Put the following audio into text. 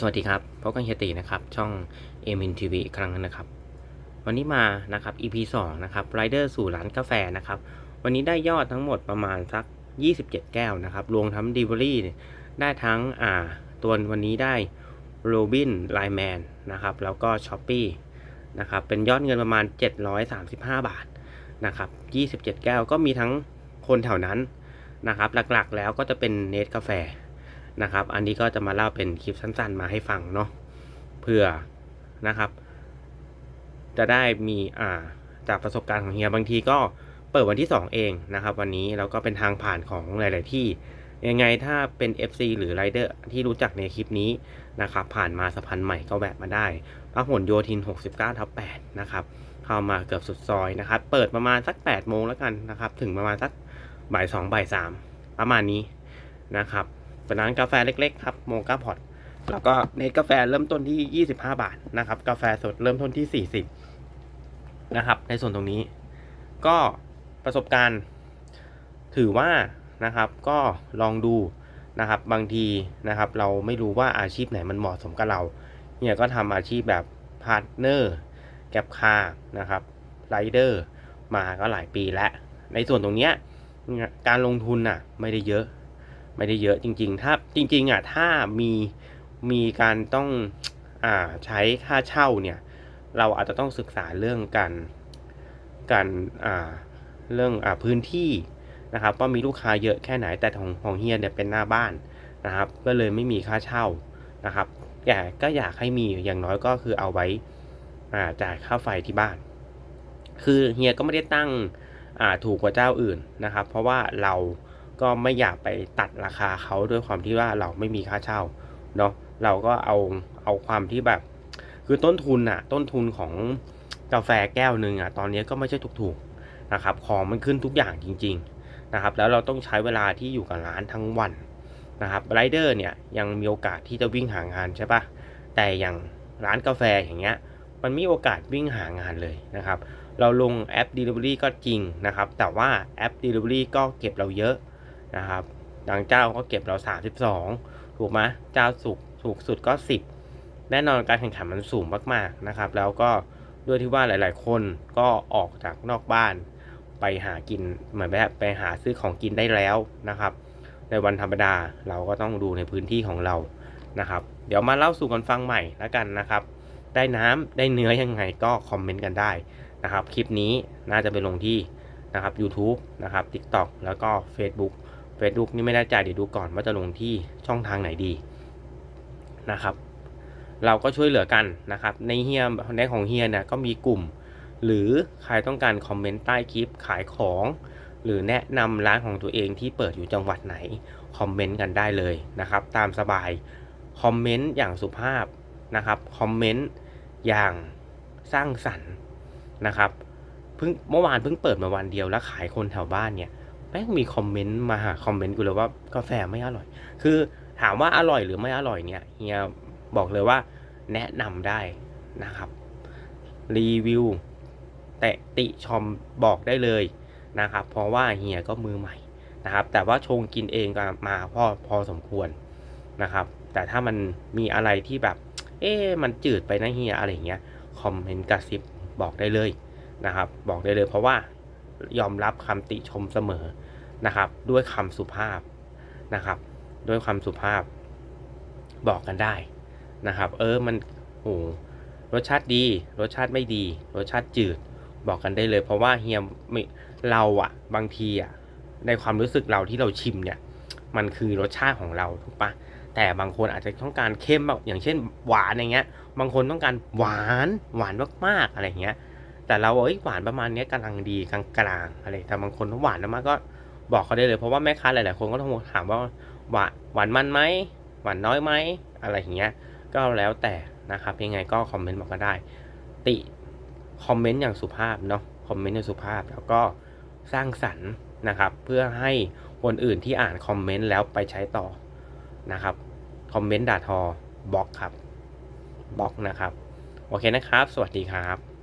สวัสดีครับพบกันเฮตีนะครับ ช่อง m n TV อีกครั้งนึงนะครับ วันนี้มานะครับ EP 2นะครับไรเดอร์สู่ร้านกาแฟนะครับ วันนี้ได้ยอดทั้งหมดประมาณสัก 27 แก้วนะครับ รวมทั้ง d ิ v เ r y ได้ทั้งอ่าตัววันนี้ได้โรบินไลแมนนะครับ แล้วก็ s h อ p e e นะครับ เป็นยอดเงินประมาณ 735 บาทนะครับ 27 แก้วก็มีทั้งคนแถวนั้นนะครับ หลักๆแล้วก็จะเป็นเนทกาแฟ นะครับ อันนี้ก็จะมาเล่าเป็นคลิปสั้นๆ มาให้ฟังเนาะเพื่อนะครับ จะได้มีอ่าจากประสบการณ์ของเฮียบางทีก็เปิดวันที่ 2 เองนะครับ วันนี้แล้วก็เป็นทางผ่านของหลาย ๆ ที่ยังไงถ้าเป็น FC หรือไรเดอร์ที่รู้จักในคลิปนี้นะครับ ผ่านมาสะพานใหม่ก็แวะมาได้พระหลโยธิน 69 ทับ 8 นะครับ เข้ามาเกือบสุดซอยนะครับ เปิดประมาณสัก 8 โมงแล้วกันนะครับ ถึงประมาณสักบ่าย2บ่าย3ประมาณนี้นะครับ เป็นร้านกาแฟเล็กๆครับโมกาพอตแล้วก็เนตกาแฟเริ่มต้นที่ 25 บาทนะครับ กาแฟสดเริ่มต้นที่ 40 นะครับ ในส่วนตรงนี้ ก็ประสบการณ์ ถือว่านะครับ ก็ลองดูนะครับ บางทีนะครับ เราไม่รู้ว่าอาชีพไหนมันเหมาะสมกับเรา เนี่ยก็ทำอาชีพแบบพาร์ทเนอร์แกร็บคาร์นะครับไรเดอร์มาก็หลายปีแล้ว ในส่วนตรงเนี้ยการลงทุนน่ะ ไม่ได้เยอะ ไม่ได้เยอะจริง ๆ ถ้าจริงๆอะถ้ามีมีการต้องอ่าใช้ค่าเช่าเนี่ยเราอาจจะต้องศึกษาเรื่องการการอ่าเรื่องอ่าพื้นที่นะครับว่ามีลูกค้าเยอะแค่ไหนแต่ของของเฮียเนี่ยเป็นหน้าบ้านนะครับก็เลยไม่มีค่าเช่านะครับแต่ก็อยากให้มีอย่างน้อยก็คือเอาไว้อ่าจ่ายค่าไฟที่บ้าน คือเฮียก็ไม่ได้ตั้งอ่าถูกกว่าเจ้าอื่นนะครับ เพราะว่าเรา ก็ไม่อยากไปตัดราคาเขาด้วยความที่ว่าเราไม่มีค่าเช่าเนาะเราก็เอาเอาความที่แบบ คือต้นทุนอะต้นทุนของกาแฟแก้วหนึ่งอะตอนนี้ก็ไม่ใช่ถูกๆนะครับ ของมันขึ้นทุกอย่างจริง ๆนะครับ แล้วเราต้องใช้เวลาที่อยู่กับร้านทั้งวันนะครับไรเดอร์เนี่ยยังมีโอกาสที่จะวิ่งหางานใช่ปะแต่อย่างร้านกาแฟอย่างเงี้ยมันมีโอกาสวิ่งหางานเลยนะครับ เราลงแอป Delivery ก็จริงนะครับ แต่ว่าแอป Delivery ก็เก็บเราเยอะ นะครับบางเจ้าก็เก็บเรา32ถูกไหมเจ้าสุกถูกสุดก็10แน่นอนการแข่งขันมันสูงมากๆนะครับ แล้วก็ด้วยที่ว่าหลาย ๆ คนก็ออกจากนอกบ้าน ไปหากินเหมือนแบบไปหาซื้อของกินได้แล้วนะครับ ในวันธรรมดาเราก็ต้องดูในพื้นที่ของเรานะครับ เดี๋ยวมาเล่าสู่กันฟังใหม่แล้วกันนะครับ ได้น้ำได้เนื้อยังไงก็คอมเมนต์กันได้นะครับ คลิปนี้น่าจะไปลงที่นะครับ YouTube นะครับ TikTok แล้วก็ Facebook Facebook นี่ไม่แน่ใจเดี๋ยวดูก่อนว่าจะลงที่ช่องทางไหนดีนะครับ เราก็ช่วยเหลือกันนะครับ ในเฮียในของเฮียเนี่ยก็มีกลุ่ม หรือใครต้องการคอมเมนต์ใต้คลิปขายของ หรือแนะนำร้านของตัวเองที่เปิดอยู่จังหวัดไหนคอมเมนต์กันได้เลยนะครับ ตามสบายคอมเมนต์อย่างสุภาพนะครับคอมเมนต์อย่างสร้างสรรค์นะครับเพิ่งเมื่อวานเพิ่งเปิดมาวันเดียวแล้วขายคนแถวบ้านเนี่ย แม่งมีคอมเมนต์มาหาคอมเมนต์กูเลยว่ากาแฟไม่อร่อย คือถามว่าอร่อยหรือไม่อร่อยเนี่ยเฮียบอกเลยว่าแนะนำได้นะครับ รีวิว แตะติชมบอกได้เลยนะครับ เพราะว่าเฮียก็มือใหม่นะครับ แต่ว่าชงกินเองก็มาพอพอสมควรนะครับ แต่ถ้ามันมีอะไรที่แบบ เอ๊มันจืดไปนะเฮียอะไรเงี้ยคอมเมนต์กระซิบบอกได้เลยนะครับ บอกได้เลยเพราะว่า ยอมรับคำติชมเสมอนะครับ ด้วยคำสุภาพนะครับ ด้วยความสุภาพบอกกันได้นะครับ เออมันโอ้รสชาติดี รสชาติไม่ดี รสชาติจืดบอกกันได้เลย เพราะว่าเฮียมเราอะบางทีอะในความรู้สึกเราที่เราชิมเนี่ย มันคือรสชาติของเราถูกปะแต่บางคนอาจจะต้องการเข้มแบบอย่างเช่น หวานอย่างเงี้ย บางคนต้องการหวานหวานมากๆอะไรเงี้ย แต่เราเอ้ยหวานประมาณนี้กำลังดีกลางๆอะไรแต่บางคนหวานมากก็บอกเขาได้เลย เพราะว่าแม่ค้าหลายๆคนก็ต้องถามว่าหวานหวานมันไหมหวานน้อยไหมอะไรอย่างเงี้ย ก็แล้วแต่นะครับยังไงก็คอมเมนต์บอกก็ได้ ติคอมเมนต์อย่างสุภาพเนาะคอมเมนต์อย่างสุภาพแล้วก็สร้างสรรค์นะครับ เพื่อให้คนอื่นที่อ่านคอมเมนต์แล้วไปใช้ต่อนะครับคอมเมนต์ด่าทอบล็อกครับบล็อกนะครับ โอเคนะครับ สวัสดีครับ